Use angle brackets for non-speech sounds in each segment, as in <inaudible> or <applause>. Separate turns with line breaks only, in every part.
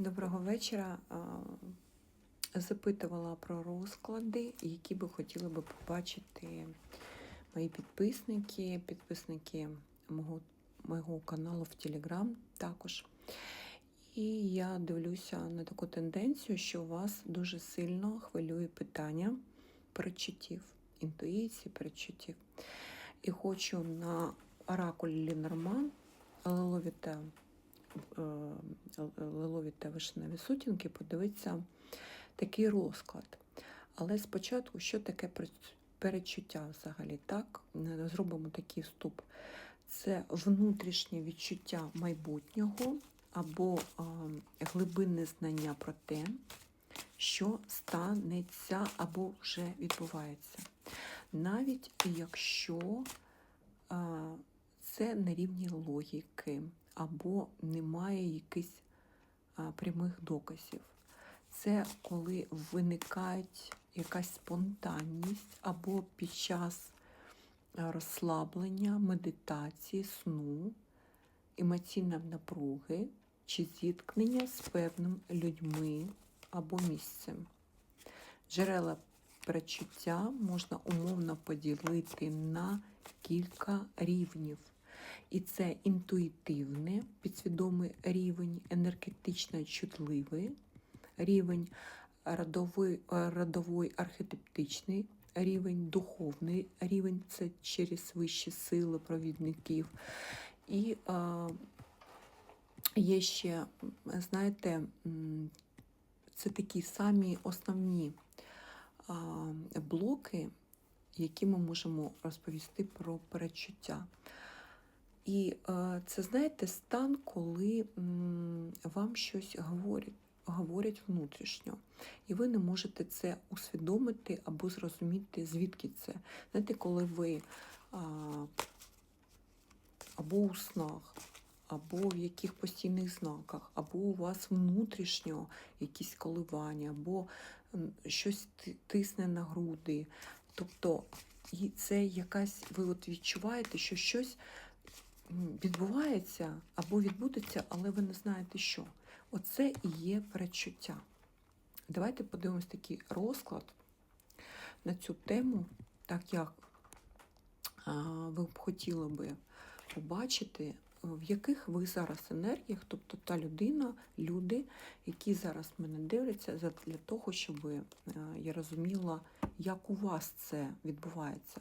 Доброго вечора. Запитувала про розклади, які би хотіли би побачити мої підписники, підписники мого, мого каналу в Телеграм також. І я дивлюся на таку тенденцію, що вас дуже сильно хвилює питання передчуттів, інтуїції, передчуттів. І хочу на оракулі Ленорман Лиловіта е, лилові та вишневі сутінки, подивитися такий розклад. Але спочатку, що таке перечуття взагалі? Так, зробимо такий вступ. Це внутрішнє відчуття майбутнього або а, глибинне знання про те, що станеться або вже відбувається. Навіть якщо це на рівні логіки, або немає якихось прямих доказів. Це коли виникає якась спонтанність або під час розслаблення, медитації, сну, емоційної напруги чи зіткнення з певними людьми або місцем. Джерела перечуття можна умовно поділити на кілька рівнів. І це інтуїтивний, підсвідомий рівень, енергетично чутливий рівень, родовий, родовий архетиптичний рівень, духовний рівень це через вищі сили провідників. І а, є ще, знаєте, це такі самі основні а, блоки, які ми можемо розповісти про перечуття. І е, це, знаєте, стан, коли вам щось говорять, говорять внутрішньо, і ви не можете це усвідомити або зрозуміти, звідки це. Знаєте, коли ви або у снах, або в яких постійних знаках, або у вас внутрішньо якісь коливання, або щось тисне на груди. Тобто і це якась, ви от відчуваєте, що щось відбувається або відбудеться, але ви не знаєте що. Оце і є перечуття. Давайте подивимось такий розклад на цю тему, так як ви б хотіли би побачити, в яких ви зараз енергіях, тобто та людина, люди, які зараз мене дивляться, для того, щоб я розуміла, як у вас це відбувається.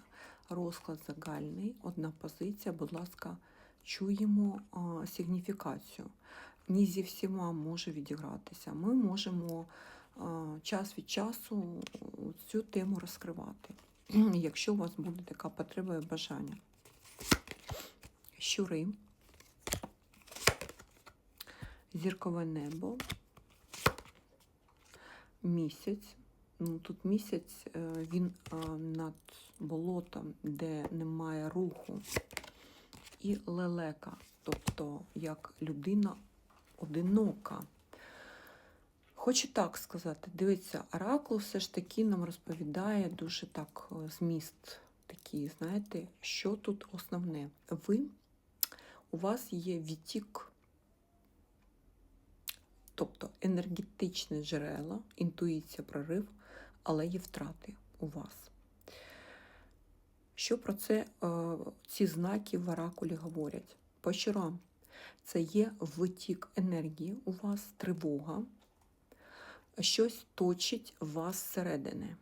Розклад загальний, одна позиція, будь ласка чуємо а, сигніфікацію. Не зі всіма може відігратися. Ми можемо а, час від часу цю тему розкривати, <clears throat> якщо у вас буде така потреба і бажання. Щури, зіркове небо, місяць. Ну, Тут місяць е, він над болотом, де немає руху і лелека, тобто як людина одинока. Хочу так сказати, дивіться, оракул все ж таки нам розповідає дуже так е, зміст такий, знаєте, що тут основне? Ви, у вас є відтік, тобто енергетичне джерела, інтуїція, прорив, але є втрати у вас. Що про це е, ці знаки в оракулі говорять? По щурам це є витік енергії, у вас тривога, щось точить вас зсередини.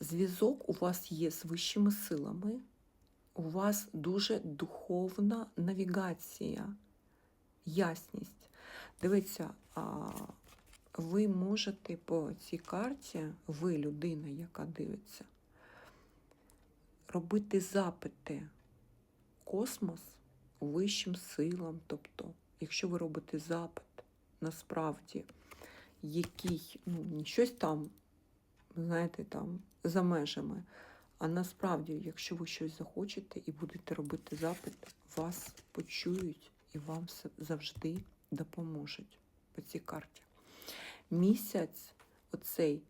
Зв'язок у вас є з вищими силами, у вас дуже духовна навігація, ясність. Дивіться, ви можете по цій карті, ви людина, яка дивиться, робити запити космос вищим силам. Тобто, якщо ви робите запит, насправді, який, ну, щось там, знаєте, там за межами, а насправді, якщо ви щось захочете і будете робити запит, вас почують і вам завжди допоможуть по цій карті місяць, оцей,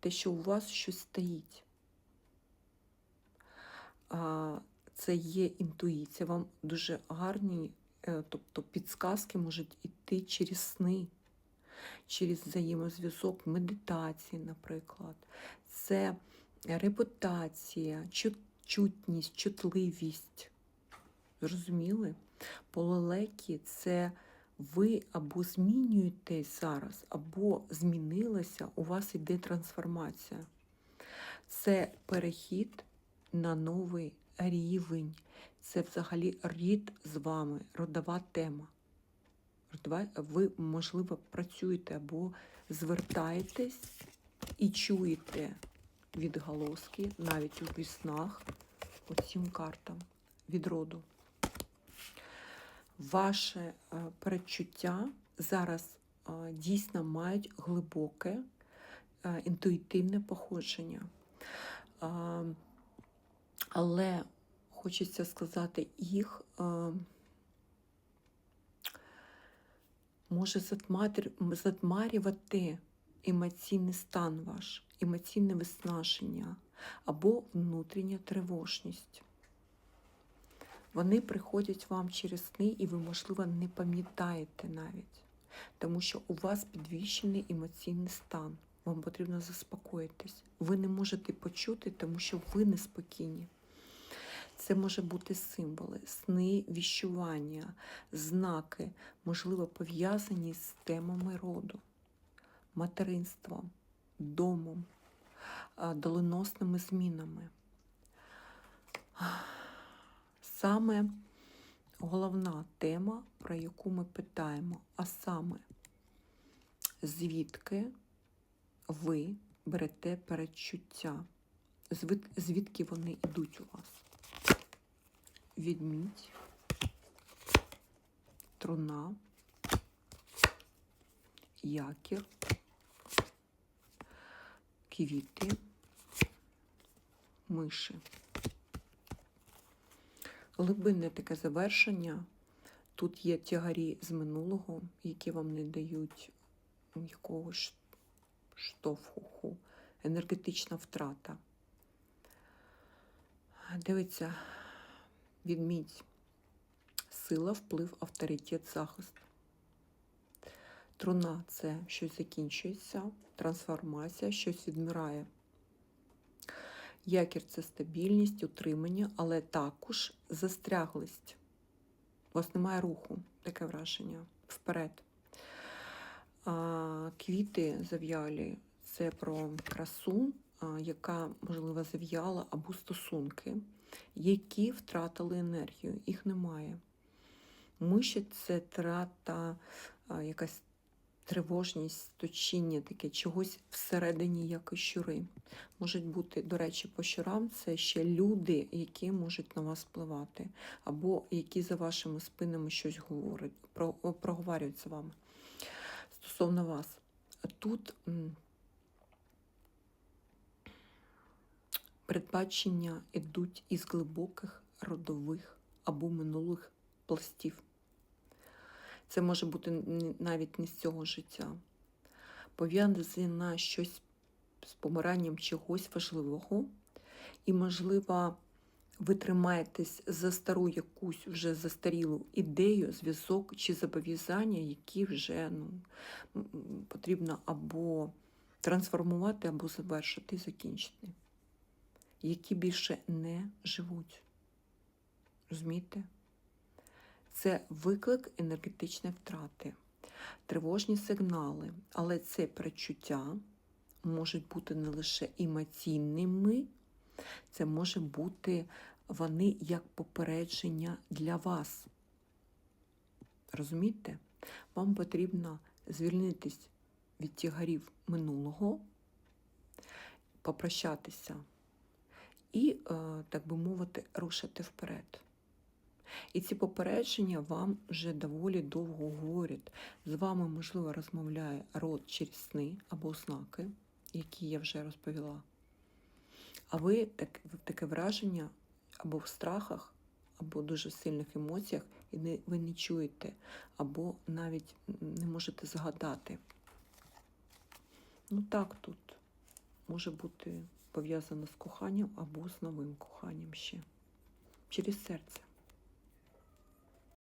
те, що у вас щось стоїть. Це є інтуїція, вам дуже гарні е, тобто підсказки можуть йти через сни, через взаємозв'язок, медитації, наприклад. Це репутація, чутність, чутливість. Зрозуміли? Пололекі це ви або змінюєтесь зараз, або змінилася, у вас йде трансформація. Це перехід на новий рівень. Це взагалі рід з вами, родова тема. Ви, можливо, працюєте або звертаєтесь і чуєте відголоски навіть у віснах по цим картам від роду. Ваше е, передчуття зараз е, дійсно мають глибоке е, інтуїтивне походження. Але хочеться сказати, їх може затмарювати емоційний стан ваш, емоційне виснаження або внутрішня тривожність. Вони приходять вам через сни, і ви, можливо, не пам'ятаєте навіть, тому що у вас підвищений емоційний стан. Вам потрібно заспокоїтись. Ви не можете почути, тому що ви неспокійні. Це може бути символи, сни, віщування, знаки, можливо, пов'язані з темами роду, материнством, домом, доленосними змінами. Саме головна тема, про яку ми питаємо, а саме, звідки ви берете передчуття, звідки вони йдуть у вас? Відмідь, труна, якір, квіти, миші. Глибинне таке завершення. Тут є тягарі з минулого, які вам не дають якогось штовху, енергетична втрата. Дивіться, відмідь сила, вплив, авторитет, захист. Труна це щось закінчується, трансформація, щось відмирає. Якір це стабільність, утримання, але також застряглість. У вас немає руху, таке враження вперед. А, квіти зав'ялі це про красу, яка, можливо, зав'яла, або стосунки, які втратили енергію, їх немає. Миші це трата, якась тривожність, точіння, таке чогось всередині, як і щури. Можуть бути, до речі, по щурам це ще люди, які можуть на вас впливати, або які за вашими спинами щось говорять, про, проговорюють з вами стосовно вас. Тут передбачення йдуть із глибоких родових або минулих пластів. Це може бути навіть не з цього життя. Пов'язане щось з помиранням чогось важливого, і, можливо, ви тримаєтесь за стару якусь вже застарілу ідею, зв'язок чи зобов'язання, які вже ну, потрібно або трансформувати, або завершити і закінчити, які більше не живуть. Розумієте? Це виклик енергетичної втрати, тривожні сигнали, але це перечуття можуть бути не лише емоційними, це може бути вони як попередження для вас. Розумієте? Вам потрібно звільнитись від тягарів минулого, попрощатися і, е, так би мовити, рушити вперед. І ці попередження вам вже доволі довго говорять. З вами, можливо, розмовляє род через сни або знаки, які я вже розповіла. А ви так, таке враження або в страхах, або дуже сильних емоціях, і не, ви не чуєте, або навіть не можете згадати. Ну так тут може бути пов'язано з коханням або з новим коханням ще через серце.